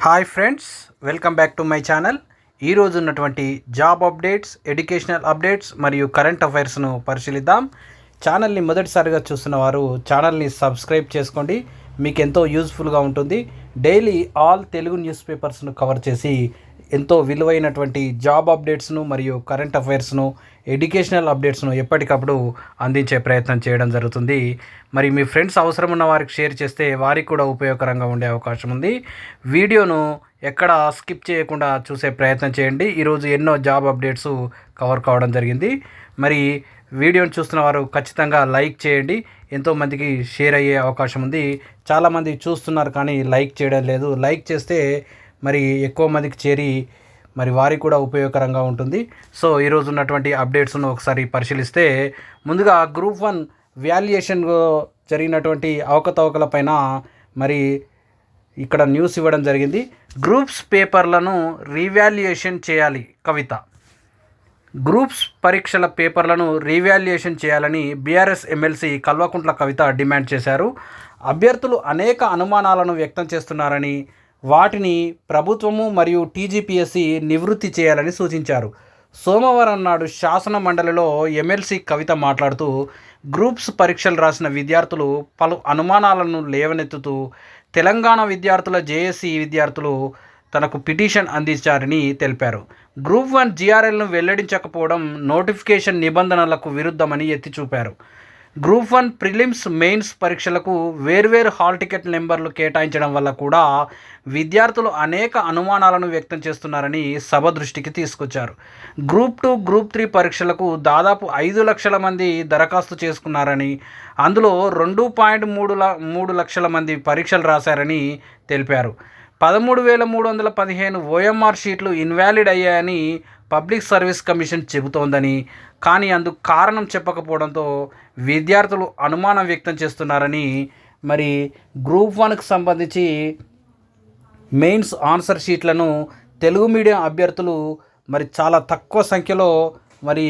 Hi friends welcome back to my channel. ఈరోజు ఉన్నటువంటి job updates educational updates మరియు current అఫైర్స్ను పరిశీలిద్దాం. ఛానల్ని మొదటిసారిగా చూస్తున్న వారు ఛానల్ని సబ్స్క్రైబ్ చేసుకోండి. మీకు ఎంతో యూజ్ఫుల్గా ఉంటుంది. డైలీ ఆల్ తెలుగు న్యూస్ పేపర్స్ను కవర్ చేసి ఎంతో విలువైనటువంటి జాబ్ అప్డేట్స్ను మరియు కరెంట్ అఫైర్స్ను ఎడ్యుకేషనల్ అప్డేట్స్ను ఎప్పటికప్పుడు అందించే ప్రయత్నం చేయడం జరుగుతుంది. మరి మీ ఫ్రెండ్స్ అవసరం ఉన్న వారికి షేర్ చేస్తే వారికి కూడా ఉపయోగకరంగా ఉండే అవకాశం ఉంది. వీడియోను ఎక్కడ స్కిప్ చేయకుండా చూసే ప్రయత్నం చేయండి. ఈరోజు ఎన్నో జాబ్ అప్డేట్స్ కవర్ కావడం జరిగింది. మరి వీడియోని చూస్తున్న వారు ఖచ్చితంగా లైక్ చేయండి. ఎంతోమందికి షేర్ అయ్యే అవకాశం ఉంది. చాలామంది చూస్తున్నారు కానీ లైక్ చేయడం లేదు. లైక్ చేస్తే మరి ఎక్కువ మందికి చేరి మరి వారికి కూడా ఉపయోగకరంగా ఉంటుంది. సో ఈరోజు ఉన్నటువంటి అప్డేట్స్ను ఒకసారి పరిశీలిస్తే ముందుగా గ్రూప్ వన్ వాల్యుయేషన్ జరిగినటువంటి అవకతవకల పైన మరి ఇక్కడ న్యూస్ ఇవ్వడం జరిగింది. గ్రూప్స్ పేపర్లను రీవాల్యుయేషన్ చేయాలి కవిత. గ్రూప్స్ పరీక్షల పేపర్లను రీవాల్యుయేషన్ చేయాలని BRS MLC Kalvakuntla Kavitha demand చేశారు. అభ్యర్థులు అనేక అనుమానాలను వ్యక్తం చేస్తున్నారని వాటిని ప్రభుత్వము మరియు టీజీపీఎస్సీ నివృత్తి చేయాలని సూచించారు. సోమవారం నాడు శాసన మండలిలో ఎమ్మెల్సీ కవిత మాట్లాడుతూ గ్రూప్స్ పరీక్షలు రాసిన విద్యార్థులు పలు అనుమానాలను లేవనెత్తుతూ తెలంగాణ విద్యార్థుల జేఏసీ విద్యార్థులు తనకు పిటిషన్ అందించారని తెలిపారు. గ్రూప్ వన్ జీఆర్ఎల్ను వెల్లడించకపోవడం నోటిఫికేషన్ నిబంధనలకు విరుద్ధమని ఎత్తి చూపారు గ్రూప్ వన్ ప్రిలిమ్స్ మెయిన్స్ పరీక్షలకు వేర్వేరు హాల్ టికెట్ నెంబర్లు కేటాయించడం వల్ల కూడా విద్యార్థులు అనేక అనుమానాలను వ్యక్తం చేస్తున్నారని సభ దృష్టికి తీసుకొచ్చారు. గ్రూప్ టూ గ్రూప్ త్రీ పరీక్షలకు దాదాపు ఐదు లక్షల మంది దరఖాస్తు చేసుకున్నారని అందులో రెండు పాయింట్ మూడు ల మూడు లక్షల మంది పరీక్షలు రాశారని తెలిపారు. పదమూడు వేల మూడు వందల పదిహేను ఓఎంఆర్ షీట్లు ఇన్వాలిడ్ అయ్యాయని పబ్లిక్ సర్వీస్ కమిషన్ చెబుతోందని కానీ అందుకు కారణం చెప్పకపోవడంతో విద్యార్థులు అనుమానం వ్యక్తం చేస్తున్నారని మరి గ్రూప్ వన్కి సంబంధించి మెయిన్స్ ఆన్సర్ షీట్లను తెలుగు మీడియం అభ్యర్థులు మరి చాలా తక్కువ సంఖ్యలో మరి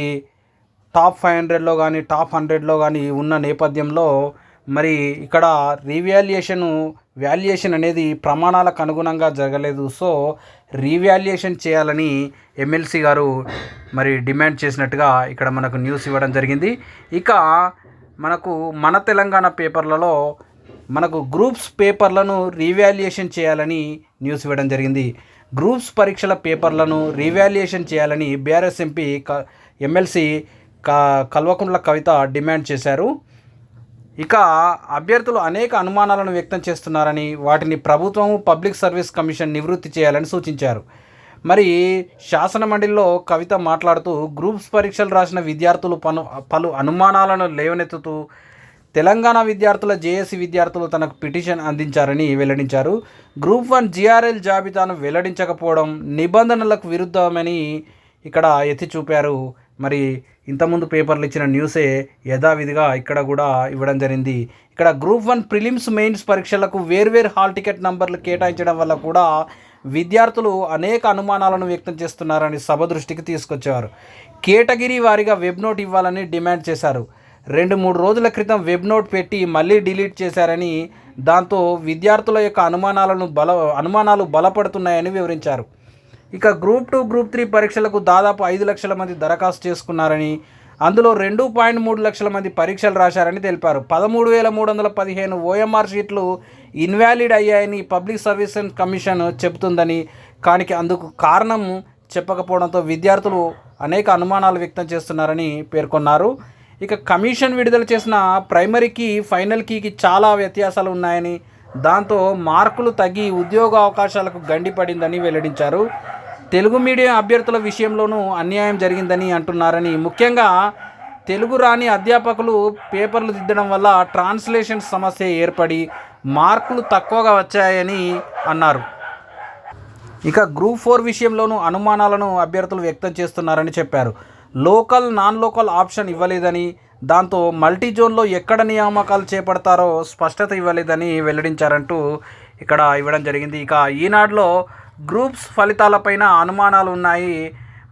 టాప్ ఫైవ్ హండ్రెడ్లో కానీ టాప్ హండ్రెడ్లో కానీ ఉన్న నేపథ్యంలో మరి ఇక్కడ రీవాల్యుయేషన్ వాల్యుయేషన్ అనేది ప్రమాణాలకు అనుగుణంగా జరగలేదు. సో రీవాల్యుయేషన్ చేయాలని ఎమ్మెల్సీ గారు మరి డిమాండ్ చేసినట్టుగా ఇక్కడ మనకు న్యూస్ ఇవ్వడం జరిగింది. ఇక మనకు మన తెలంగాణ పేపర్లలో మనకు గ్రూప్స్ పేపర్లను రీవాల్యుయేషన్ చేయాలని న్యూస్ ఇవ్వడం జరిగింది. గ్రూప్స్ పరీక్షల పేపర్లను రీవాల్యుయేషన్ చేయాలని బీఆర్ఎస్ ఎంపీ క ఎమ్మెల్సీ క కల్వకుంట్ల కవిత డిమాండ్ చేశారు. ఇక అభ్యర్థులు అనేక అనుమానాలను వ్యక్తం చేస్తున్నారని వాటిని ప్రభుత్వం పబ్లిక్ సర్వీస్ కమిషన్ నివృత్తి చేయాలని సూచించారు. మరి శాసనమండలిలో కవిత మాట్లాడుతూ గ్రూప్స్ పరీక్షలు రాసిన విద్యార్థులు పలు పలు అనుమానాలను లేవనెత్తుతూ తెలంగాణ విద్యార్థుల జేఏసీ విద్యార్థులు తనకు పిటిషన్ అందించారని వెల్లడించారు. గ్రూప్ వన్ జీఆర్ఎల్ జాబితాను వెల్లడించకపోవడం నిబంధనలకు విరుద్ధమని ఇక్కడ ఎత్తి చూపారు మరి ఇంతకుముందు పేపర్లు ఇచ్చిన న్యూసే యథావిధిగా ఇక్కడ కూడా ఇవ్వడం జరిగింది. ఇక్కడ గ్రూప్ వన్ ప్రిలిమ్స్ మెయిన్స్ పరీక్షలకు వేర్వేరు హాల్ టికెట్ నంబర్లు కేటాయించడం వల్ల కూడా విద్యార్థులు అనేక అనుమానాలను వ్యక్తం చేస్తున్నారని సభ దృష్టికి తీసుకొచ్చారు. కేటగిరీ వారిగా వెబ్ నోట్ ఇవ్వాలని డిమాండ్ చేశారు. రెండు మూడు రోజుల క్రితం వెబ్ నోట్ పెట్టి మళ్ళీ డిలీట్ చేశారని దాంతో విద్యార్థుల యొక్క అనుమానాలను బల అనుమానాలు బలపడుతున్నాయని వివరించారు. ఇక గ్రూప్ టూ గ్రూప్ త్రీ పరీక్షలకు దాదాపు ఐదు లక్షల మంది దరఖాస్తు చేసుకున్నారని అందులో రెండు పాయింట్ మూడు లక్షల మంది పరీక్షలు రాశారని తెలిపారు. పదమూడు వేల మూడు వందల పదిహేను ఓఎంఆర్ షీట్లు ఇన్వాలిడ్ అయ్యాయని పబ్లిక్ సర్వీస్ కమిషన్ చెబుతుందని కానికి అందుకు కారణం చెప్పకపోవడంతో విద్యార్థులు అనేక అనుమానాలు వ్యక్తం చేస్తున్నారని పేర్కొన్నారు. ఇక కమిషన్ విడుదల చేసిన ప్రైమరీకి ఫైనల్ కీకి చాలా వ్యత్యాసాలు ఉన్నాయని దాంతో మార్కులు తగ్గి ఉద్యోగ అవకాశాలకు గండిపడిందని వెల్లడించారు. తెలుగు మీడియం అభ్యర్థుల విషయంలోనూ అన్యాయం జరిగిందని అంటున్నారని ముఖ్యంగా తెలుగు రాని అధ్యాపకులు పేపర్లు దిద్దడం వల్ల ట్రాన్స్లేషన్ సమస్య ఏర్పడి మార్కులు తక్కువగా వచ్చాయని అన్నారు. ఇక గ్రూప్ ఫోర్ విషయంలోనూ అనుమానాలను అభ్యర్థులు వ్యక్తం చేస్తున్నారని చెప్పారు. లోకల్ నాన్ లోకల్ ఆప్షన్ ఇవ్వలేదని దాంతో మల్టీ జోన్లో ఎక్కడ నియామకాలు చేపడతారో స్పష్టత ఇవ్వలేదని వెల్లడించారంటూ ఇక్కడ ఇవ్వడం జరిగింది. ఇక ఈనాడులో గ్రూప్స్ ఫలితాలపైన అనుమానాలు ఉన్నాయి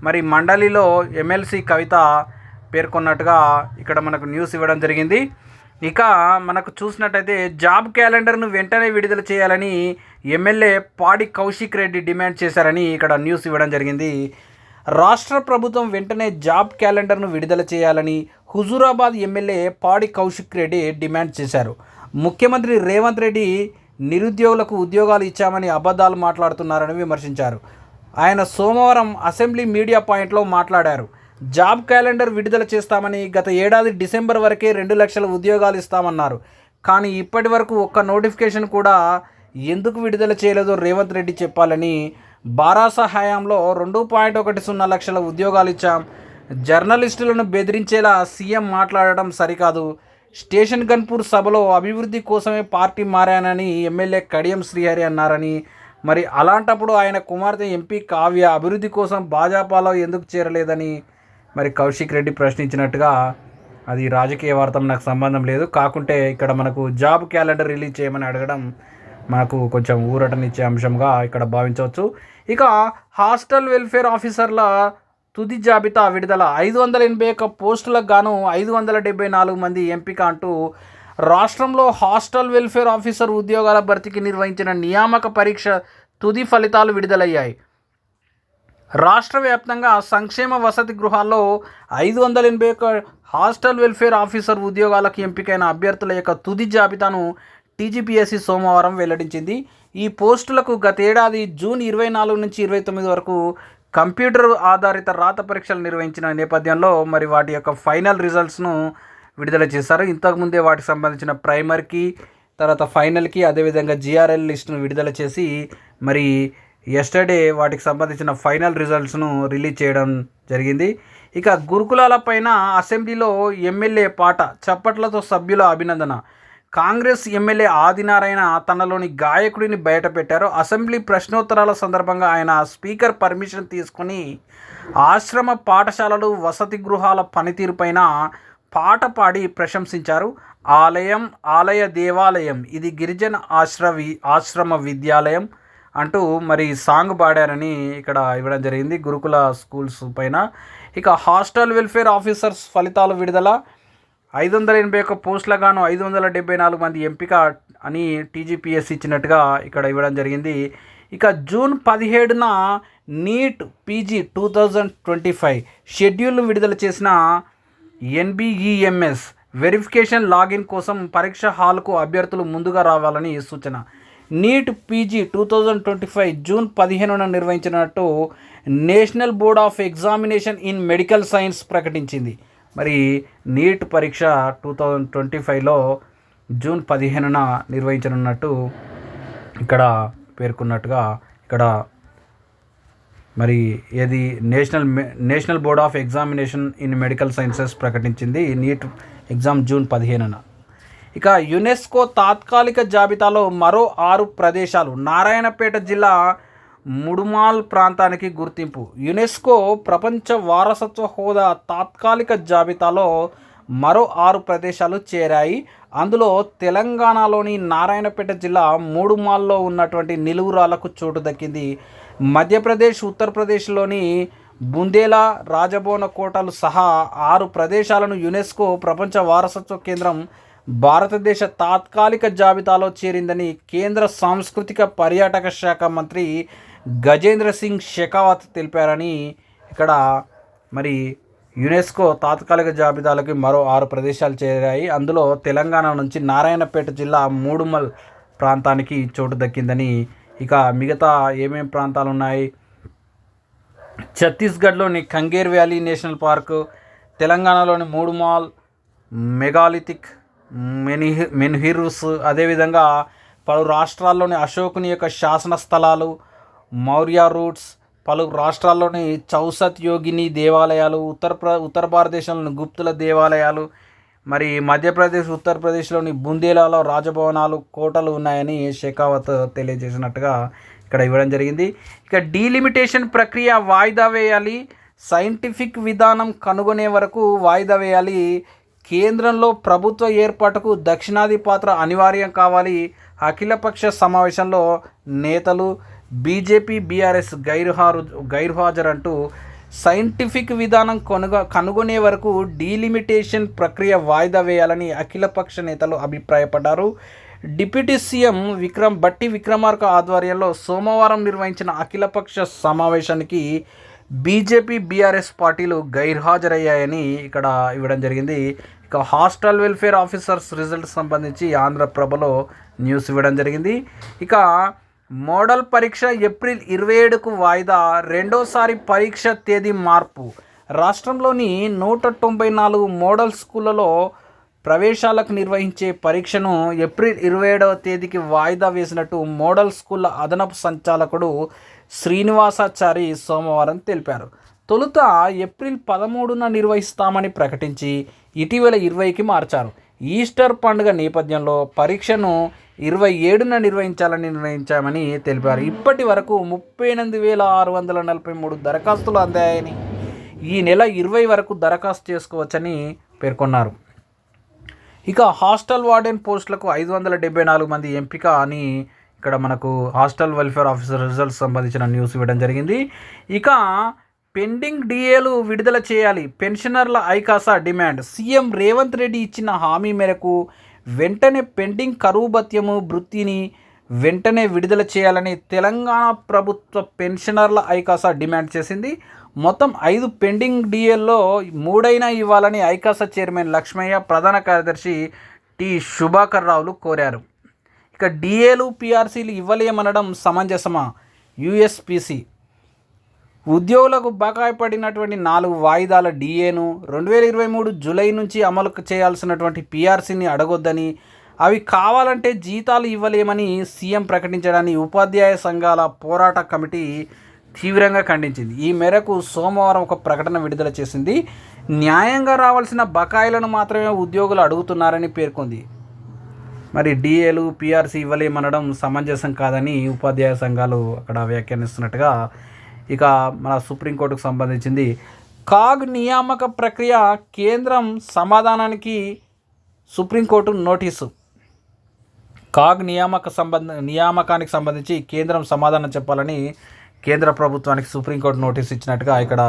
మరి మండలిలో ఎమ్మెల్సీ కవిత పేర్కొన్నట్టుగా ఇక్కడ మనకు న్యూస్ ఇవ్వడం జరిగింది. ఇక మనకు చూసినట్టయితే జాబ్ క్యాలెండర్ను వెంటనే విడుదల చేయాలని ఎమ్మెల్యే పాడి కౌశిక్ రెడ్డి డిమాండ్ చేశారని ఇక్కడ న్యూస్ ఇవ్వడం జరిగింది. రాష్ట్ర ప్రభుత్వం వెంటనే జాబ్ క్యాలెండర్ను విడుదల చేయాలని హుజూరాబాద్ ఎమ్మెల్యే పాడి కౌశిక్ రెడ్డి డిమాండ్ చేశారు. ముఖ్యమంత్రి రేవంత్ రెడ్డి నిరుద్యోగులకు ఉద్యోగాలు ఇచ్చామని అబద్ధాలు మాట్లాడుతున్నారని విమర్శించారు. ఆయన సోమవారం అసెంబ్లీ మీడియా పాయింట్లో మాట్లాడారు. జాబ్ క్యాలెండర్ విడుదల చేస్తామని గత ఏడాది డిసెంబర్ వరకే రెండు లక్షల ఉద్యోగాలు ఇస్తామన్నారు. కానీ ఇప్పటి వరకు ఒక్క నోటిఫికేషన్ కూడా ఎందుకు విడుదల చేయలేదో రేవంత్ రెడ్డి చెప్పాలని బారాస హయాంలో రెండు పాయింట్ ఒకటి సున్నా లక్షల ఉద్యోగాలు ఇచ్చాం. జర్నలిస్టులను బెదిరించేలా సీఎం మాట్లాడడం సరికాదు. స్టేషన్ గన్పూర్ సభలో అభివృద్ధి కోసమే పార్టీ మారానని ఎమ్మెల్యే కడియం శ్రీహరి అన్నారని. మరి అలాంటప్పుడు ఆయన కుమార్తె ఎంపీ కావ్య అభివృద్ధి కోసం భాజపాలో ఎందుకు చేరలేదని మరి కౌశిక్ రెడ్డి ప్రశ్నించినట్టుగా అది రాజకీయ వార్త నాకు సంబంధం లేదు. కాకుంటే ఇక్కడ మనకు జాబ్ క్యాలెండర్ రిలీజ్ చేయమని అడగడం మనకు కొంచెం ఊరటనిచ్చే అంశంగా ఇక్కడ భావించవచ్చు. ఇక హాస్టల్ వెల్ఫేర్ ఆఫీసర్ల తుది జాబితా విడుదల. ఐదు వందల ఎనభై ఒక్క పోస్టులకు గాను ఐదు వందల డెబ్బై నాలుగు మంది ఎంపిక అంటూ రాష్ట్రంలో హాస్టల్ వెల్ఫేర్ ఆఫీసర్ ఉద్యోగాల భర్తీకి నిర్వహించిన నియామక పరీక్ష తుది ఫలితాలు విడుదలయ్యాయి. రాష్ట్ర వ్యాప్తంగా సంక్షేమ వసతి గృహాల్లో ఐదు వందల ఎనభై ఒక్క హాస్టల్ వెల్ఫేర్ ఆఫీసర్ ఉద్యోగాలకు ఎంపికైన అభ్యర్థుల యొక్క తుది జాబితాను టీజీపీఎస్సీ సోమవారం వెల్లడించింది. ఈ పోస్టులకు గతేడాది జూన్ ఇరవై నాలుగు నుంచి ఇరవై తొమ్మిది వరకు కంప్యూటర్ ఆధారిత రాత పరీక్షలు నిర్వహించిన నేపథ్యంలో మరి వాటి యొక్క ఫైనల్ రిజల్ట్స్ను విడుదల చేశారు. ఇంతకుముందే వాటికి సంబంధించిన ప్రైమర్కి తర్వాత ఫైనల్కి అదేవిధంగా జిఆర్ఎల్ లిస్టును విడుదల చేసి మరి ఎస్టర్డే వాటికి సంబంధించిన ఫైనల్ రిజల్ట్స్ను రిలీజ్ చేయడం జరిగింది. ఇక గురుకులాల పైన అసెంబ్లీలో ఎమ్మెల్యే పాట చప్పట్లతో సభ్యుల అభినందన. కాంగ్రెస్ ఎమ్మెల్యే ఆదినారాయణ తనలోని గాయకుడిని బయటపెట్టారు. అసెంబ్లీ ప్రశ్నోత్తరాల సందర్భంగా ఆయన స్పీకర్ పర్మిషన్ తీసుకొని ఆశ్రమ పాఠశాలలు వసతి గృహాల పనితీరుపైన పాట పాడి ప్రశంసించారు. ఆలయం ఆలయ దేవాలయం ఇది గిరిజన ఆశ్రవి ఆశ్రమ విద్యాలయం అంటూ మరి సాంగ్ పాడారని ఇక్కడ ఇవ్వడం జరిగింది గురుకుల స్కూల్స్ పైన. ఇక హాస్టల్ వెల్ఫేర్ ఆఫీసర్స్ ఫలితాలు విడుదల ఐదు వందల ఎనభై ఒక్క పోస్టులకు గాను ఐదు వందల డెబ్బై నాలుగు మంది ఎంపిక అని టీజీపీఎస్ ఇచ్చినట్టుగా ఇక్కడ ఇవ్వడం జరిగింది. ఇక జూన్ పదిహేడున NEET PG two thousand twenty five schedule విడుదల చేసిన ఎన్బిఈఎంఎస్ వెరిఫికేషన్ లాగిన్ కోసం పరీక్ష హాల్కు అభ్యర్థులు ముందుగా రావాలని సూచన. NEET PG two thousand twenty five June పదిహేనున నిర్వహించినట్టు national board of examination in medical science ప్రకటించింది. మరి నీట్ పరీక్ష టూ థౌజండ్ ట్వంటీ ఫైవ్లో జూన్ పదిహేనున నిర్వహించనున్నట్టు ఇక్కడ పేర్కొన్నట్టుగా ఇక్కడ మరి ఏది national national board of examination in medical sciences ప్రకటించింది. నీట్ ఎగ్జామ్ జూన్ పదిహేనున. ఇక యునెస్కో తాత్కాలిక జాబితాలో మరో ఆరు ప్రదేశాలు. నారాయణపేట జిల్లా ముడుమాల్ ప్రాంతానికి గుర్తింపు. యునెస్కో ప్రపంచ వారసత్వ హోదా తాత్కాలిక జాబితాలో మరో ఆరు ప్రదేశాలు చేరాయి. అందులో తెలంగాణలోని నారాయణపేట జిల్లా మూడుమాల్లో ఉన్నటువంటి నిలువురాలకు చోటు దక్కింది. మధ్యప్రదేశ్ ఉత్తరప్రదేశ్లోని బుందేలా రాజభవన కోటలు సహా ఆరు ప్రదేశాలను యునెస్కో ప్రపంచ వారసత్వ కేంద్రం భారతదేశ తాత్కాలిక జాబితాలో చేరిందని కేంద్ర సాంస్కృతిక పర్యాటక శాఖ మంత్రి గజేంద్ర సింగ్ షెకావత్ తెలిపారని ఇక్కడ మరి యునెస్కో తాత్కాలిక జాబితాలకి మరో ఆరు ప్రదేశాలు చేరాయి. అందులో తెలంగాణ నుంచి నారాయణపేట జిల్లా మూడుమల్ ప్రాంతానికి చోటు దక్కిందని ఇక మిగతా ఏమేం ప్రాంతాలు ఉన్నాయి ఛత్తీస్గఢ్లోని కంగేర్ వ్యాలీ నేషనల్ పార్కు తెలంగాణలోని మూడుమాల్ మెగాలిథిక్ మెనిహి మెన్హిరుస్ అదేవిధంగా పలు రాష్ట్రాల్లోని అశోకుని యొక్క శాసన స్థలాలు మౌర్య రూట్స్ పలు రాష్ట్రాల్లోని చౌసత్ యోగిని దేవాలయాలు ఉత్తర ప్ర ఉత్తర భారతదేశంలోని గుప్తుల దేవాలయాలు మరి మధ్యప్రదేశ్ ఉత్తరప్రదేశ్లోని బుందేలాలో రాజభవనాలు కోటలు ఉన్నాయని షెకావత్ తెలియజేసినట్టుగా ఇక్కడ ఇవ్వడం జరిగింది. ఇక డీలిమిటేషన్ ప్రక్రియ వాయిదా వేయాలి. సైంటిఫిక్ విధానం కనుగొనే వరకు వాయిదా వేయాలి. కేంద్రంలో ప్రభుత్వ ఏర్పాటుకు దక్షిణాది పాత్ర అనివార్యం కావాలి. అఖిలపక్ష సమావేశంలో నేతలు బీజేపీ బీఆర్ఎస్ గైర్హారు గైర్హాజరు అంటూ సైంటిఫిక్ విధానం కొనుగ కనుగొనే వరకు డీలిమిటేషన్ ప్రక్రియ వాయిదా వేయాలని అఖిలపక్ష నేతలు అభిప్రాయపడ్డారు. డిప్యూటీ సీఎం విక్రమ్ బట్టి విక్రమార్క ఆధ్వర్యంలో సోమవారం నిర్వహించిన అఖిలపక్ష సమావేశానికి బీజేపీ బీఆర్ఎస్ పార్టీలు గైర్హాజరయ్యాయని ఇక్కడ ఇవ్వడం జరిగింది. ఇక హాస్టల్ వెల్ఫేర్ ఆఫీసర్స్ రిజల్ట్ సంబంధించి ఆంధ్రప్రభలో న్యూస్ ఇవ్వడం జరిగింది. ఇక మోడల్ పరీక్ష ఏప్రిల్ ఇరవై ఏడుకు వాయిదా. రెండోసారి పరీక్ష తేదీ మార్పు. రాష్ట్రంలోని నూట తొంభై నాలుగు మోడల్ స్కూళ్ళలో ప్రవేశాలకు నిర్వహించే పరీక్షను ఏప్రిల్ ఇరవై ఏడవ తేదీకి వాయిదా వేసినట్టు మోడల్ స్కూళ్ళ అదనపు సంచాలకుడు శ్రీనివాసాచారి సోమవారం తెలిపారు. తొలుత ఏప్రిల్ పదమూడున నిర్వహిస్తామని ప్రకటించి ఇటీవల ఇరవైకి మార్చారు. ఈస్టర్ పండుగ నేపథ్యంలో పరీక్షను ఇరవై ఏడున నిర్వహించాలని నిర్ణయించామని తెలిపారు. ఇప్పటి వరకు ముప్పై ఎనిమిది వేల ఆరు వందల నలభై మూడు దరఖాస్తులు అందాయని ఈ నెల ఇరవై వరకు దరఖాస్తు చేసుకోవచ్చని పేర్కొన్నారు. ఇక హాస్టల్ వార్డెన్ పోస్టులకు ఐదు వందల డెబ్బై నాలుగు మంది ఎంపిక అని ఇక్కడ మనకు హాస్టల్ వెల్ఫేర్ ఆఫీసర్ రిజల్ట్స్ సంబంధించిన న్యూస్ ఇవ్వడం జరిగింది. ఇక పెండింగ్ డిఏలు విడుదల చేయాలి. పెన్షనర్ల ఐకాసా డిమాండ్. సీఎం రేవంత్ రెడ్డి ఇచ్చిన హామీ మేరకు వెంటనే పెండింగ్ కరువు భత్యము వృత్తిని వెంటనే విడుదల చేయాలని తెలంగాణ ప్రభుత్వ పెన్షనర్ల ఐకాసా డిమాండ్ చేసింది. మొత్తం ఐదు పెండింగ్ డిఎల్లో మూడైనా ఇవ్వాలని ఐకాస చైర్మన్ లక్ష్మయ్య ప్రధాన కార్యదర్శి టి శుభాకర్ రావులు కోరారు. ఇక డిఏలు పిఆర్సీలు ఇవ్వలేమనడం సమంజసమా? యుఎస్పిసి ఉద్యోగులకు బకాయి పడినటువంటి నాలుగు వాయిదాల డిఏను రెండు వేల ఇరవై మూడు జూలై నుంచి అమలు చేయాల్సినటువంటి పీఆర్సీని అడగొద్దని అవి కావాలంటే జీతాలు ఇవ్వలేమని సీఎం ప్రకటించడాన్ని ఉపాధ్యాయ సంఘాల పోరాట కమిటీ తీవ్రంగా ఖండించింది. ఈ మేరకు సోమవారం ఒక ప్రకటన విడుదల చేసింది. న్యాయంగా రావాల్సిన బకాయిలను మాత్రమే ఉద్యోగులు అడుగుతున్నారని పేర్కొంది. మరి డిఏలు పిఆర్సీ ఇవ్వలేమనడం సమంజసం కాదని ఉపాధ్యాయ సంఘాలు అక్కడ వ్యాఖ్యానిస్తున్నట్టుగా ఇక మన సుప్రీంకోర్టుకు సంబంధించింది. కాగ్ నియామక ప్రక్రియ కేంద్రం సమాధానానికి సుప్రీంకోర్టు నోటీసు. కాగ్ నియామక సంబంధ నియామకానికి సంబంధించి కేంద్రం సమాధానం చెప్పాలని కేంద్ర ప్రభుత్వానికి సుప్రీంకోర్టు నోటీస్ ఇచ్చినట్టుగా ఇక్కడ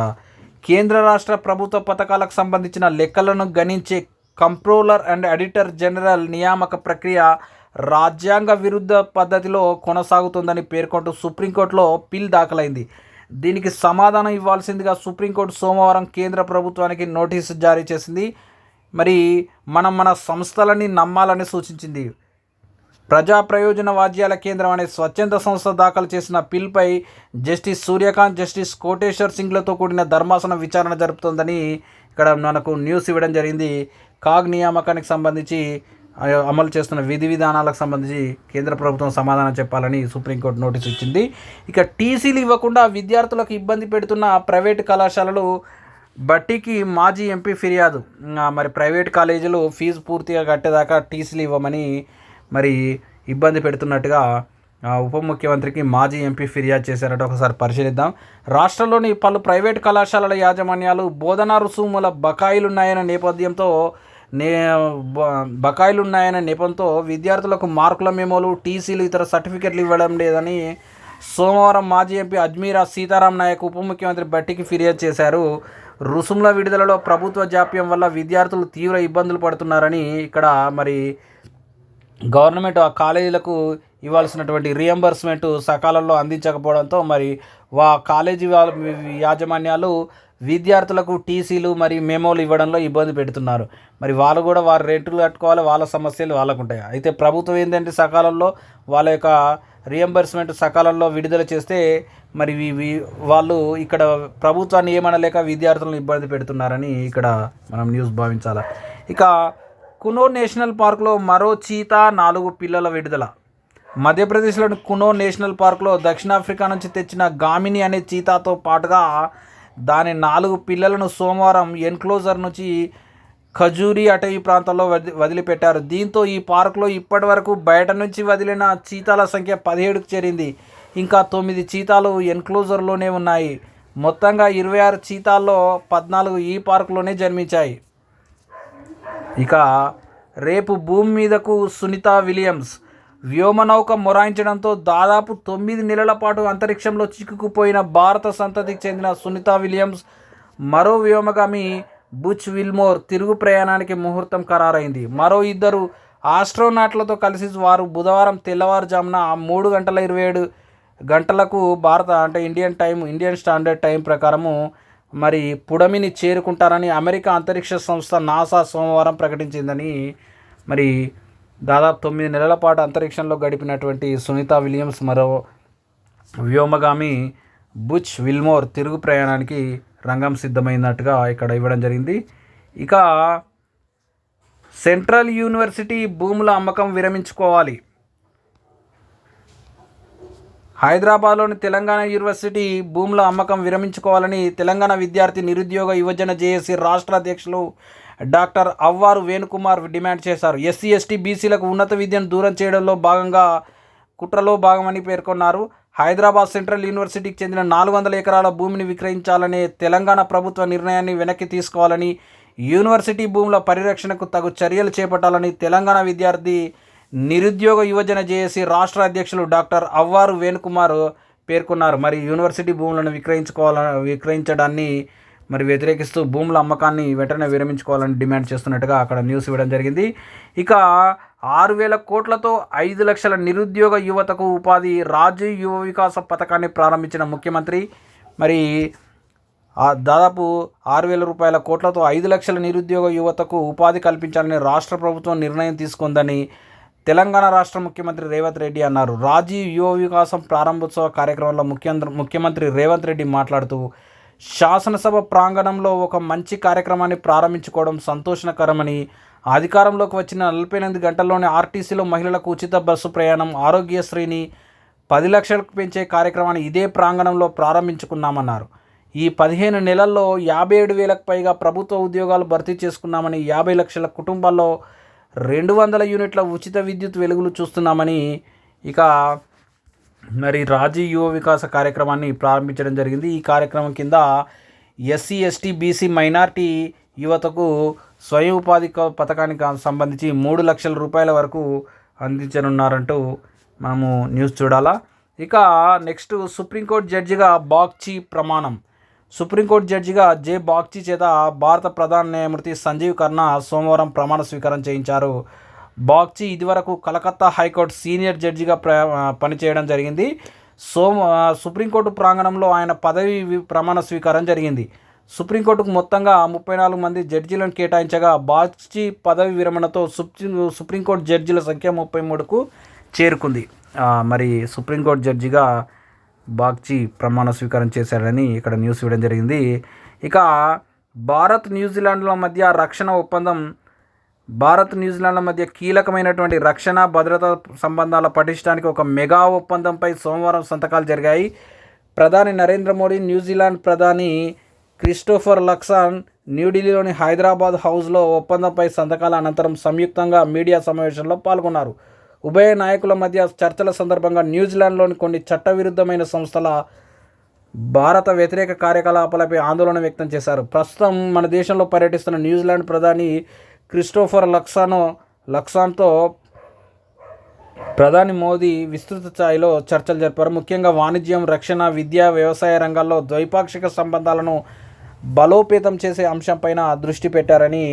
కేంద్ర రాష్ట్ర ప్రభుత్వ పథకాలకు సంబంధించిన లెక్కలను గణించే కంప్ట్రోలర్ అండ్ ఎడిటర్ జనరల్ నియామక ప్రక్రియ రాజ్యాంగ విరుద్ధ పద్ధతిలో కొనసాగుతుందని పేర్కొంటూ సుప్రీంకోర్టులో పిల్ దాఖలైంది. దీనికి సమాధానం ఇవ్వాల్సిందిగా సుప్రీంకోర్టు సోమవారం కేంద్ర ప్రభుత్వానికి నోటీసు జారీ చేసింది. మరి మనం మన సంస్థలని నమ్మాలని సూచించింది. ప్రజా ప్రయోజన వాద్యాల కేంద్రం అనే స్వచ్ఛంద సంస్థ దాఖలు చేసిన పిల్పై జస్టిస్ సూర్యకాంత్ జస్టిస్ కోటేశ్వర్ సింగ్లతో కూడిన ధర్మాసనం విచారణ జరుపుతోందని ఇక్కడ మనకు న్యూస్ ఇవ్వడం జరిగింది. కాగ్ నియామకానికి సంబంధించి అమలు చేస్తున్న విధి విధానాలకు సంబంధించి కేంద్ర ప్రభుత్వం సమాధానం చెప్పాలని సుప్రీంకోర్టు నోటీస్ ఇచ్చింది. ఇక టీసీలు ఇవ్వకుండా విద్యార్థులకు ఇబ్బంది పెడుతున్న ప్రైవేటు కళాశాలలు బట్టికి మాజీ ఎంపీ ఫిర్యాదు. మరి ప్రైవేట్ కాలేజీలు ఫీజు పూర్తిగా కట్టేదాకా టీసీలు ఇవ్వమని మరి ఇబ్బంది పెడుతున్నట్టుగా ఉప ముఖ్యమంత్రికి మాజీ ఎంపీ ఫిర్యాదు చేశారట. ఒకసారి పరిశీలిద్దాం. రాష్ట్రంలోని పలు ప్రైవేట్ కళాశాలల యాజమాన్యాలు బోధనా రుసుముల బకాయిలున్నాయనే నేపథ్యంతో నే బ- బకాయిలు ఉన్నాయనే నెపంతో విద్యార్థులకు మార్కుల మేమోలు టీసీలు ఇతర సర్టిఫికెట్లు ఇవ్వడం లేదని సోమవారం మాజీ ఎంపీ అజ్మీరా సీతారాం నాయక్ ఉప ముఖ్యమంత్రి బట్టికి ఫిర్యాదు చేశారు. రుసుముల విడుదలలో ప్రభుత్వ జాప్యం వల్ల విద్యార్థులు తీవ్ర ఇబ్బందులు పడుతున్నారని ఇక్కడ మరి గవర్నమెంట్ ఆ కాలేజీలకు ఇవ్వాల్సినటువంటి రియంబర్స్మెంట్ సకాలంలో అందించకపోవడంతో మరి వా కాలేజీ వాళ్ళ యాజమాన్యాలు విద్యార్థులకు టీసీలు మరి మెమోలు ఇవ్వడంలో ఇబ్బంది పెడుతున్నారు. మరి వాళ్ళు కూడా వారి రేట్లు కట్టుకోవాలి వాళ్ళ సమస్యలు వాళ్ళకు ఉంటాయి అయితే ప్రభుత్వం ఏంటంటే సకాలంలో వాళ్ళ యొక్క రియంబర్స్మెంట్ సకాలంలో విడుదల చేస్తే మరి వి- వాళ్ళు ఇక్కడ ప్రభుత్వాన్ని ఏమనలేక విద్యార్థులను ఇబ్బంది పెడుతున్నారని ఇక్కడ మనం న్యూస్ భావించాలి? ఇక కునో నేషనల్ పార్క్లో మరో చీతా నాలుగు పిల్లల విడుదల. మధ్యప్రదేశ్లోని కునో నేషనల్ పార్క్లో దక్షిణాఫ్రికా నుంచి తెచ్చిన గామిని అనే చీతాతో పాటుగా దాని నాలుగు పిల్లలను సోమవారం ఎన్క్లోజర్ నుంచి ఖజూరి అటవీ ప్రాంతంలో వది వదిలిపెట్టారు. దీంతో ఈ పార్కులో ఇప్పటి వరకు బయట నుంచి వదిలిన చీతాల సంఖ్య పదిహేడుకు చేరింది. ఇంకా తొమ్మిది చీతాలు ఎన్క్లోజర్లోనే ఉన్నాయి. మొత్తంగా ఇరవై ఆరు చీతాల్లో పద్నాలుగు ఈ పార్కులోనే జన్మించాయి. ఇక రేపు భూమి మీదకు సునీత విలియమ్స్ వ్యోమనౌక మొరాయించడంతో దాదాపు తొమ్మిది నెలల పాటు అంతరిక్షంలో చిక్కుకుపోయిన భారత సంతతికి చెందిన సునీత విలియమ్స్ మరో వ్యోమగామి బుచ్ విల్మోర్ తిరుగు ప్రయాణానికి ముహూర్తం ఖరారైంది. మరో ఇద్దరు ఆస్ట్రోనాట్లతో కలిసి వారు బుధవారం తెల్లవారుజామున మూడు గంటల ఇరవై ఏడు గంటలకు భారత అంటే Indian time Indian standard time ప్రకారము మరి పుడమిని చేరుకుంటారని అమెరికా అంతరిక్ష సంస్థ నాసా సోమవారం ప్రకటించిందని మరి దాదాపు తొమ్మిది నెలల పాటు అంతరిక్షంలో గడిపినటువంటి సునీత విలియమ్స్ మరో వ్యోమగామి బుచ్ విల్మోర్ తిరుగు ప్రయాణానికి రంగం సిద్ధమైనట్టుగా ఇక్కడ ఇవ్వడం జరిగింది. ఇక సెంట్రల్ యూనివర్సిటీ భూముల అమ్మకం విరమించుకోవాలి. హైదరాబాద్లోని తెలంగాణ యూనివర్సిటీ భూముల అమ్మకం విరమించుకోవాలని తెలంగాణ విద్యార్థి నిరుద్యోగ యువజన జేఏసీ రాష్ట్ర అధ్యక్షులు డాక్టర్ అవ్వారు వేణుకుమార్ డిమాండ్ చేశారు. ఎస్సీ ఎస్టీ బీసీలకు ఉన్నత విద్యను దూరం చేయడంలో భాగంగా కుట్రలో భాగమని పేర్కొన్నారు. హైదరాబాద్ సెంట్రల్ యూనివర్సిటీకి చెందిన నాలుగు వందల ఎకరాల భూమిని విక్రయించాలనే తెలంగాణ ప్రభుత్వ నిర్ణయాన్ని వెనక్కి తీసుకోవాలని యూనివర్సిటీ భూముల పరిరక్షణకు తగు చర్యలు చేపట్టాలని తెలంగాణ విద్యార్థి నిరుద్యోగ యువజన జేఏసీ రాష్ట్ర అధ్యక్షులు డాక్టర్ అవ్వారు వేణుకుమార్ పేర్కొన్నారు. మరి యూనివర్సిటీ భూములను విక్రయించుకోవాల విక్రయించడాన్ని మరి వ్యతిరేకిస్తూ భూముల అమ్మకాన్ని వెంటనే విరమించుకోవాలని డిమాండ్ చేస్తున్నట్టుగా అక్కడ న్యూస్ ఇవ్వడం జరిగింది. ఇక ఆరు వేల కోట్లతో ఐదు లక్షల నిరుద్యోగ యువతకు ఉపాధి రాజీవ్ యువ వికాస పథకాన్ని ప్రారంభించిన ముఖ్యమంత్రి. మరి దాదాపు ఆరు వేల రూపాయల కోట్లతో ఐదు లక్షల నిరుద్యోగ యువతకు ఉపాధి కల్పించాలని రాష్ట్ర ప్రభుత్వం నిర్ణయం తీసుకుందని తెలంగాణ రాష్ట్ర ముఖ్యమంత్రి రేవంత్ రెడ్డి అన్నారు. రాజీవ్ యువ వికాసం ప్రారంభోత్సవ కార్యక్రమంలో ముఖ్యమంత్రి ముఖ్యమంత్రి రేవంత్ రెడ్డి మాట్లాడుతూ శాసనసభ ప్రాంగణంలో ఒక మంచి కార్యక్రమాన్ని ప్రారంభించుకోవడం సంతోషకరమని అధికారంలోకి వచ్చిన నలభై ఎనిమిది గంటల్లోనే ఆర్టీసీలో మహిళలకు ఉచిత బస్సు ప్రయాణం ఆరోగ్యశ్రీని పది లక్షలకు పెంచే కార్యక్రమాన్ని ఇదే ప్రాంగణంలో ప్రారంభించుకున్నామన్నారు. ఈ పదిహేను నెలల్లో యాభై ఏడు వేలకు పైగా ప్రభుత్వ ఉద్యోగాలు భర్తీ చేసుకున్నామని యాభై లక్షల కుటుంబాల్లో రెండు వందల యూనిట్ల ఉచిత విద్యుత్ వెలుగులు చూస్తున్నామని ఇక మరి రాజీ యువ వికాస కార్యక్రమాన్ని ప్రారంభించడం జరిగింది. ఈ కార్యక్రమం కింద ఎస్సీ ఎస్టీ బీసీ మైనార్టీ యువతకు స్వయం ఉపాధి పథకానికి సంబంధించి మూడు లక్షల రూపాయల వరకు అందించనున్నారంటూ మనము న్యూస్ చూడాలా. ఇక నెక్స్ట్ సుప్రీంకోర్టు జడ్జిగా బాగ్చి ప్రమాణం. సుప్రీంకోర్టు జడ్జిగా జే బాగ్చి చేత భారత ప్రధాన న్యాయమూర్తి సంజీవ్ ఖన్నా సోమవారం ప్రమాణ స్వీకారం చేయించారు. బాగ్చి ఇదివరకు కలకత్తా హైకోర్టు సీనియర్ జడ్జిగా ప్ర పనిచేయడం జరిగింది. సోమ సుప్రీంకోర్టు ప్రాంగణంలో ఆయన పదవి ప్రమాణ స్వీకారం జరిగింది. సుప్రీంకోర్టుకు మొత్తంగా ముప్పై నాలుగు మంది జడ్జీలను కేటాయించగా బాగ్చి పదవి విరమణతో సుప్రీం సుప్రీంకోర్టు జడ్జీల సంఖ్య ముప్పై మూడుకు చేరుకుంది. మరి సుప్రీంకోర్టు జడ్జిగా బాగ్చి ప్రమాణ స్వీకారం చేశారని ఇక్కడ న్యూస్ ఇవ్వడం జరిగింది. ఇక భారత్ న్యూజిలాండ్ల మధ్య రక్షణ ఒప్పందం భారత్ న్యూజిలాండ్ల మధ్య కీలకమైనటువంటి రక్షణ భద్రతా సంబంధాల పటిష్టానికి ఒక మెగా ఒప్పందంపై సోమవారం సంతకాలు జరిగాయి. ప్రధాని నరేంద్ర మోడీ న్యూజిలాండ్ ప్రధాని క్రిస్టోఫర్ లక్సాన్ న్యూఢిల్లీలోని హైదరాబాద్ హౌస్లో ఒప్పందంపై సంతకాల అనంతరం సంయుక్తంగా మీడియా సమావేశంలో పాల్గొన్నారు. ఉభయ నాయకుల మధ్య చర్చల సందర్భంగా న్యూజిలాండ్లోని కొన్ని చట్టవిరుద్ధమైన సంస్థల భారత వ్యతిరేక కార్యకలాపాలపై ఆందోళన వ్యక్తం చేశారు. ప్రస్తుతం మన దేశంలో పర్యటిస్తున్న న్యూజిలాండ్ ప్రధాని క్రిస్టోఫర్ లక్సానో లక్సాన్తో ప్రధాని మోదీ విస్తృత స్థాయిలో చర్చలు జరిపారు. ముఖ్యంగా వాణిజ్యం రక్షణ విద్య వ్యవసాయ రంగాల్లో ద్వైపాక్షిక సంబంధాలను బలోపేతం చేసే అంశంపైన దృష్టి పెట్టారని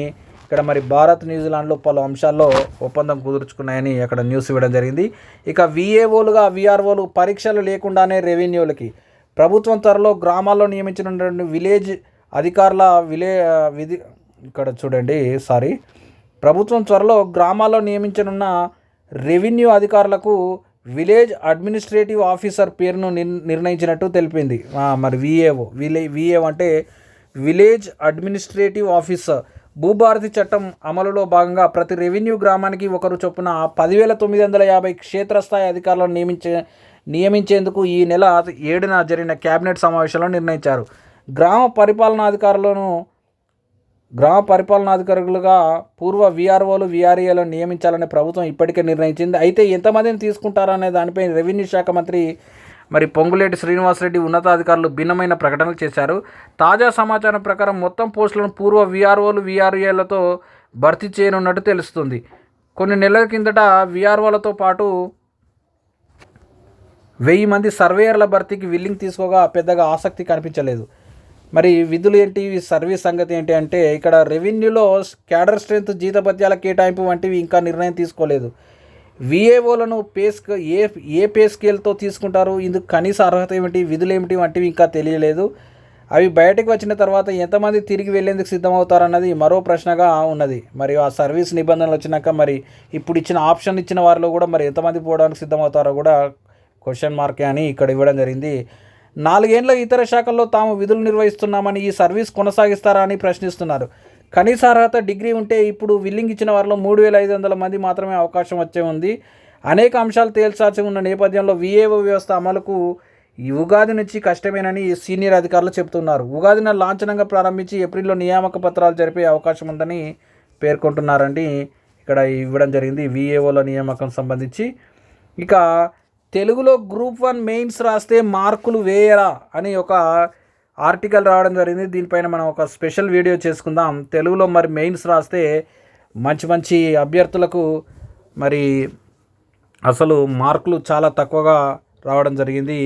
ఇక్కడ మరి భారత్ న్యూజిలాండ్లో పలు అంశాల్లో ఒప్పందం కుదుర్చుకున్నాయని అక్కడ న్యూస్ ఇవ్వడం జరిగింది. ఇక విఏఓలుగా విఆర్ఓలు పరీక్షలు లేకుండానే రెవెన్యూలకి. ప్రభుత్వం త్వరలో గ్రామాల్లో నియమించినటువంటి విలేజ్ అధికారుల విలే విధి ఇక్కడ చూడండి సారీ ప్రభుత్వం త్వరలో గ్రామాల్లో నియమించనున్న రెవెన్యూ అధికారులకు విలేజ్ అడ్మినిస్ట్రేటివ్ ఆఫీసర్ పేరును నిర్ నిర్ణయించినట్టు తెలిపింది. మరి విఏఓ విలే విఏఓ అంటే విలేజ్ అడ్మినిస్ట్రేటివ్ ఆఫీసర్. భూభారతి చట్టం అమలులో భాగంగా ప్రతి రెవెన్యూ గ్రామానికి ఒకరు చొప్పున పదివేల తొమ్మిది వందల యాభై క్షేత్రస్థాయి అధికారులను నియమించే నియమించేందుకు ఈ నెల ఏడున జరిగిన కేబినెట్ సమావేశంలో నిర్ణయించారు. గ్రామ పరిపాలనాధికారులను గ్రామ పరిపాలనాధికారులుగా పూర్వ విఆర్ఓలు విఆర్ఏలను నియమించాలని ప్రభుత్వం ఇప్పటికే నిర్ణయించింది. అయితే ఎంతమందిని తీసుకుంటారనే దానిపై రెవెన్యూ శాఖ మంత్రి మరి పొంగులేటి శ్రీనివాసరెడ్డి ఉన్నతాధికారులు భిన్నమైన ప్రకటనలు చేశారు. తాజా సమాచారం ప్రకారం మొత్తం పోస్టులను పూర్వ విఆర్ఓలు విఆర్ఏలతో భర్తీ చేయనున్నట్టు తెలుస్తుంది. కొన్ని నెలల కిందట విఆర్ఓలతో పాటు వెయ్యి మంది సర్వేయర్ల భర్తీకి విల్లింగ్ తీసుకోగా పెద్దగా ఆసక్తి కనిపించలేదు. మరి విధులు ఏంటి? సర్వీస్ సంగతి ఏంటి అంటే ఇక్కడ రెవెన్యూలో క్యాడర్ స్ట్రెంత్ జీతభత్యాల కేటాయింపు వంటివి ఇంకా నిర్ణయం తీసుకోలేదు. విఏఓలను పే స్క- ఏ ఏ పే స్కేల్తో తీసుకుంటారు? ఇందుకు కనీస అర్హత ఏమిటి? విధులు ఏమిటి? వంటివి ఇంకా తెలియలేదు. అవి బయటకు వచ్చిన తర్వాత ఎంతమంది తిరిగి వెళ్ళేందుకు సిద్ధమవుతారన్నది మరో ప్రశ్నగా ఉన్నది. మరి ఆ సర్వీస్ నిబంధనలు వచ్చినాక మరి ఇప్పుడు ఇచ్చిన ఆప్షన్ ఇచ్చిన వారిలో కూడా మరి ఎంతమంది పోవడానికి సిద్ధమవుతారో కూడా క్వశ్చన్ మార్కే అని ఇక్కడ ఇవ్వడం జరిగింది. నాలుగేండ్ల ఇతర శాఖల్లో తాము విధులు నిర్వహిస్తున్నామని ఈ సర్వీస్ కొనసాగిస్తారా అని ప్రశ్నిస్తున్నారు. కనీస అర్హత డిగ్రీ ఉంటే ఇప్పుడు విల్లింగ్ ఇచ్చిన వారిలో మూడు వేల ఐదు వందల మంది మాత్రమే అవకాశం వచ్చే ఉంది. అనేక అంశాలు తేల్చాల్సి ఉన్న నేపథ్యంలో విఏఓ వ్యవస్థ అమలుకు ఈ ఉగాది నుంచి కష్టమేనని సీనియర్ అధికారులు చెబుతున్నారు. ఉగాదిన లాంఛనంగా ప్రారంభించి ఏప్రిల్లో నియామక పత్రాలు జరిపే అవకాశం ఉందని పేర్కొంటున్నారండి. ఇక్కడ ఇవ్వడం జరిగింది విఏఓల నియామకం సంబంధించి. ఇక తెలుగులో గ్రూప్ వన్ మెయిన్స్ రాస్తే మార్కులు వేయరా అని ఒక ఆర్టికల్ రావడం జరిగింది. దీనిపైన మనం ఒక స్పెషల్ వీడియో చేసుకుందాం. తెలుగులో మరి మెయిన్స్ రాస్తే మంచి మంచి అభ్యర్థులకు మరి అసలు మార్కులు చాలా తక్కువగా రావడం జరిగింది.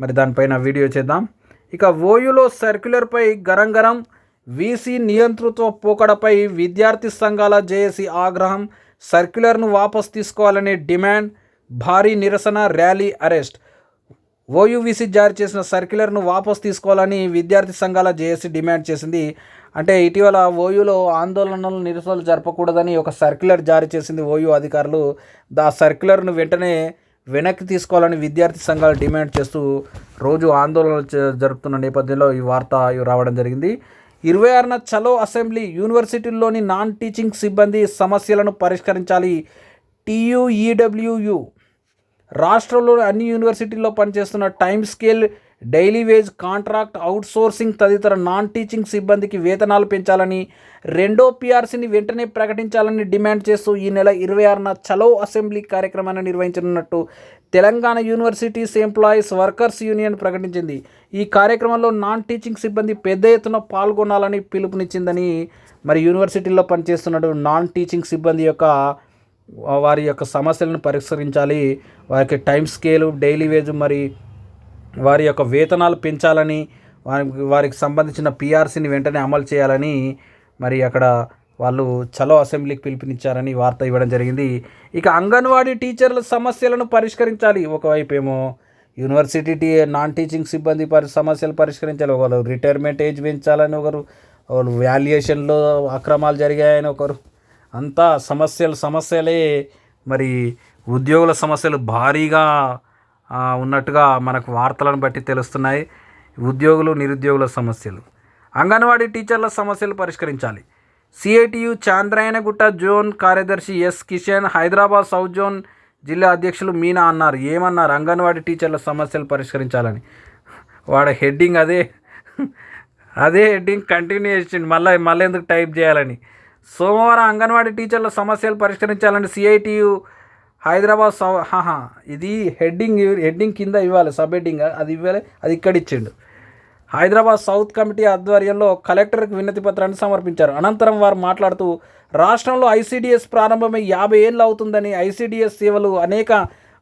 మరి దానిపైన వీడియో చేద్దాం. ఇక ఓయూలో సర్క్యులర్పై గరం గరం వీసీ నియంతృత్వ పోకడపై విద్యార్థి సంఘాల జేఏసీ ఆగ్రహం సర్క్యులర్ను వాపస్ తీసుకోవాలనే డిమాండ్ భారీ నిరసన ర్యాలీ అరెస్ట్. ఓయూవీసీ జారీ చేసిన సర్క్యులర్ను వాపస్ తీసుకోవాలని విద్యార్థి సంఘాల జేఏసీ డిమాండ్ చేసింది. అంటే ఇటీవల ఓయూలో ఆందోళనలు నిరసనలు జరపకూడదని ఒక సర్క్యులర్ జారీ చేసింది ఓయూ అధికారులు. దా సర్క్యులర్ను వెంటనే వెనక్కి తీసుకోవాలని విద్యార్థి సంఘాలు డిమాండ్ చేస్తూ రోజు ఆందోళనలు జరుపుతున్న నేపథ్యంలో ఈ వార్త రావడం జరిగింది. ఇరవై ఆరున చలో అసెంబ్లీ యూనివర్సిటీల్లోని నాన్ టీచింగ్ సిబ్బంది సమస్యలను పరిష్కరించాలి. టీయూఈడబ్ల్యూయూ రాష్ట్రంలోని అన్ని యూనివర్సిటీల్లో పనిచేస్తున్న time scale daily wage contract outsourcing తదితర నాన్ టీచింగ్ సిబ్బందికి వేతనాలు పెంచాలని రెండో పిఆర్సీని వెంటనే ప్రకటించాలని డిమాండ్ చేస్తూ ఈ నెల ఇరవై ఆరున చలో అసెంబ్లీ కార్యక్రమాన్ని నిర్వహించనున్నట్టు Telangana universities employees workers union ప్రకటించింది. ఈ కార్యక్రమంలో నాన్ టీచింగ్ సిబ్బంది పెద్ద ఎత్తున పాల్గొనాలని పిలుపునిచ్చిందని మరి యూనివర్సిటీల్లో పనిచేస్తున్న నాన్ టీచింగ్ సిబ్బంది యొక్క వారి యొక్క సమస్యలను పరిష్కరించాలి. వారికి టైం స్కేలు డైలీ వేజ్ మరి వారి యొక్క వేతనాలు పెంచాలని వారికి వారికి సంబంధించిన పిఆర్సీని వెంటనే అమలు చేయాలని మరి అక్కడ వాళ్ళు చలో అసెంబ్లీకి పిలుపునిచ్చారని వార్త ఇవ్వడం జరిగింది. ఇక అంగన్వాడీ టీచర్ల సమస్యలను పరిష్కరించాలి. ఒకవైపు ఏమో యూనివర్సిటీ టీ నాన్ టీచింగ్ సిబ్బంది పరి సమస్యలు పరిష్కరించాలి. ఒకరు రిటైర్మెంట్ ఏజ్ పెంచాలని ఒకరు ఒకరు వాల్యుయేషన్లో అక్రమాలు జరిగాయని ఒకరు అంతా సమస్యలు సమస్యలే. మరి ఉద్యోగుల సమస్యలు భారీగా ఉన్నట్టుగా మనకు వార్తలను బట్టి తెలుస్తున్నాయి. ఉద్యోగులు నిరుద్యోగుల సమస్యలు. అంగన్వాడీ టీచర్ల సమస్యలు పరిష్కరించాలి. సిఐటియు చాంద్రాయనగుట్ట జోన్ కార్యదర్శి S Kishan Hyderabad south zone జిల్లా అధ్యక్షులు మీనా అన్నారు. ఏమన్నారు? అంగన్వాడీ టీచర్ల సమస్యలు పరిష్కరించాలని. వాడ హెడ్డింగ్ అదే. అదే హెడ్డింగ్ కంటిన్యూ చేసిండు. మళ్ళీ మళ్ళీ ఎందుకు టైప్ చేయాలని? సోమవారం అంగన్వాడీ టీచర్ల సమస్యలు పరిష్కరించాలని సిఐటియు హైదరాబాద్ సౌ ఇది హెడ్డింగ్ హెడ్డింగ్ కింద ఇవ్వాలి సబ్ హెడ్డింగ్ అది ఇవ్వాలి అది ఇక్కడ ఇచ్చిండు. హైదరాబాద్ సౌత్ కమిటీ ఆధ్వర్యంలో కలెక్టర్కి వినతి పత్రాన్ని సమర్పించారు. అనంతరం వారు మాట్లాడుతూ రాష్ట్రంలో ఐసీడీఎస్ ప్రారంభమై యాభై ఏళ్ళు అవుతుందని ఐసీడీఎస్ సేవలు అనేక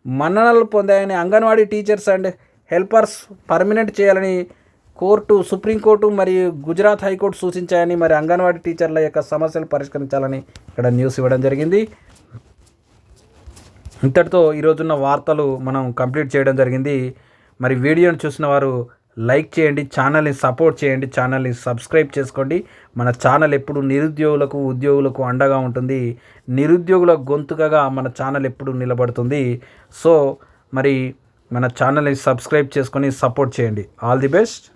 మన్ననలు పొందాయని Anganwadi teachers and helpers permanent చేయాలని కోర్టు సుప్రీంకోర్టు మరియు గుజరాత్ హైకోర్టు సూచించాయని మరి అంగన్వాడీ టీచర్ల యొక్క సమస్యలు పరిష్కరించాలని ఇక్కడ న్యూస్ ఇవ్వడం జరిగింది. ఇంతటితో ఈరోజున్న వార్తలు మనం కంప్లీట్ చేయడం జరిగింది. మరి వీడియోను చూసిన వారు లైక్ చేయండి ఛానల్ని సపోర్ట్ చేయండి ఛానల్ని సబ్స్క్రైబ్ చేసుకోండి. మన ఛానల్ ఎప్పుడు నిరుద్యోగులకు ఉద్యోగులకు అండగా ఉంటుంది. నిరుద్యోగుల గొంతుకగా మన ఛానల్ ఎప్పుడు నిలబడుతుంది. సో మరి మన ఛానల్ని సబ్స్క్రైబ్ చేసుకొని సపోర్ట్ చేయండి. All the best.